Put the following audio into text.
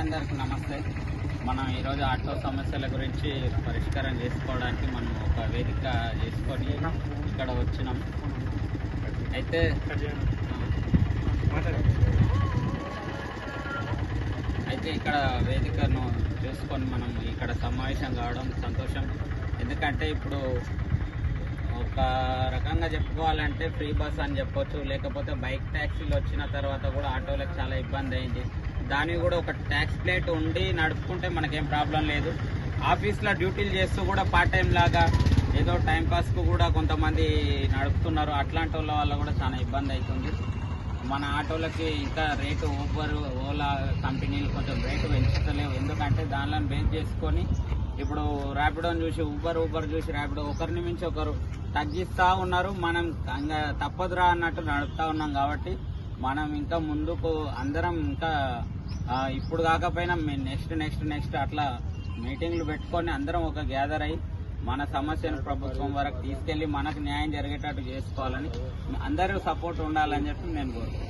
అందరికి నమస్తే. మనం ఈరోజు ఆటో సమస్యల గురించి పరిష్కారం చేసుకోవడానికి మనం ఒక వేదిక చేసుకొని ఇక్కడ వచ్చినాం. అయితే అయితే ఇక్కడ వేదికను చూసుకొని మనం ఇక్కడ సమావేశం కావడం సంతోషం. ఎందుకంటే ఇప్పుడు ఒక రకంగా చెప్పుకోవాలంటే ఫ్రీ బస్ అని చెప్పొచ్చు లేకపోతే బైక్ ట్యాక్సీలు వచ్చిన తర్వాత కూడా ఆటోలకు చాలా ఇబ్బంది అయింది. దానికి కూడా ఒక ట్యాక్స్ ప్లేట్ ఉండి నడుపుకుంటే మనకేం ప్రాబ్లం లేదు. ఆఫీస్లో డ్యూటీలు చేస్తూ కూడా పార్ట్ టైం లాగా ఏదో టైం పాస్కు కూడా కొంతమంది నడుపుతున్నారు. అట్లాంటి వాళ్ళ వల్ల కూడా చాలా ఇబ్బంది అవుతుంది మన ఆటోలకి ఇంకా రేటు ఊబర్ ఓలా కంపెనీలు కొంచెం రేటు పెంచుతలేవు. ఎందుకంటే దానిలో బేస్ చేసుకొని ఇప్పుడు ర్యాపిడోని చూసి ఊబర్ ఊబర్ చూసి ర్యాపిడో ఒకరిని మించి ఒకరు తగ్గిస్తూ ఉన్నారు. మనం తప్పదురా అన్నట్టు నడుపుతూ ఉన్నాం కాబట్టి మనం ఇంకా ముందుకు అందరం ఇంకా ఇప్పుడు కాకపోయినా నెక్స్ట్ నెక్స్ట్ నెక్స్ట్ అట్లా మీటింగ్లు పెట్టుకొని అందరం ఒక గ్యాదర్ అయ్యి మన సమస్యను ప్రభుత్వం వరకు తీసుకెళ్ళి మనకు న్యాయం జరిగేటట్టు చేసుకోవాలని అందరూ సపోర్ట్ ఉండాలని చెప్పి నేను కోరుకుంటున్నాను.